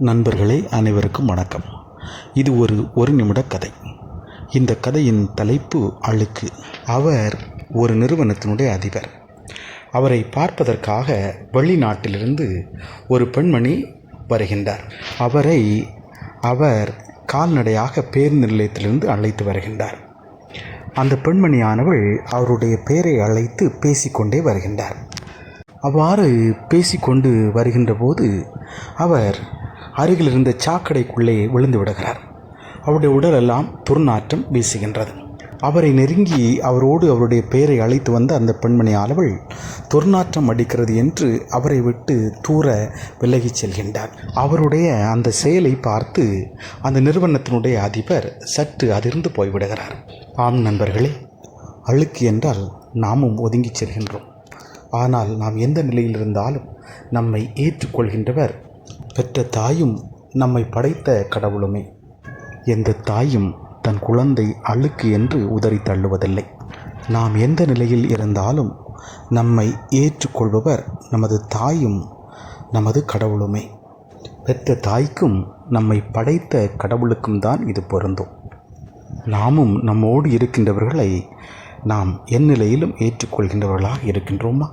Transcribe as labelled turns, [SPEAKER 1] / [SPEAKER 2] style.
[SPEAKER 1] நண்பர்களே அனைவருக்கும் வணக்கம். இது ஒரு ஒரு நிமிட கதை. இந்த கதையின் தலைப்பு அழுக்கு. அவர் ஒரு நிறுவனத்தினுடைய அதிபர். அவரை பார்ப்பதற்காக வெளிநாட்டிலிருந்து ஒரு பெண்மணி வருகின்றார். அவரை அவர் கால்நடையாக பேருந்து நிலையத்திலிருந்து அழைத்து வருகின்றார். அந்த பெண்மணியானவள் அவருடைய பெயரை அழைத்து பேசிக்கொண்டே வருகின்றார். அவ்வாறு பேசிக்கொண்டு வருகின்ற போது அவர் அருகில் இருந்த சாக்கடைக்குள்ளே விழுந்து விடுகிறார். அவருடைய உடலெல்லாம் துர்நாற்றம் வீசுகின்றது. அவரை நெருங்கி அவரோடு அவருடைய பெயரை அழைத்து வந்த அந்த பெண்மணி அளவள் துர்நாற்றம் அடிக்கிறது என்று அவரை விட்டு தூர விலகிச் செல்கின்றார் அவருடைய அந்த செயலை பார்த்து அந்த நிறுவனத்தினுடைய அதிபர் சற்று அதிர்ந்து போய்விடுகிறார். ஆம் நண்பர்களே அழுக்கு என்றால் நாமும் ஒதுங்கிச் செல்கின்றோம். ஆனால் நாம் எந்த நிலையில் இருந்தாலும் நம்மை ஏற்றுக்கொள்கின்றவர் பெற்ற தாயும் நம்மை படைத்த கடவுளுமே. எந்த தாயும் தன் குழந்தை அழுக்கு என்று உதறி தள்ளுவதில்லை. நாம் எந்த நிலையில் இருந்தாலும் நம்மை ஏற்றுக்கொள்பவர் நமது தாயும் நமது கடவுளுமே. பெற்ற தாய்க்கும் நம்மை படைத்த கடவுளுக்கும் தான் இது பொருந்தும். நாமும் நம்மோடு இருக்கின்றவர்களை நாம் எந்நிலையிலும் ஏற்றுக்கொள்கின்றவர்களாக இருக்கின்றோமா?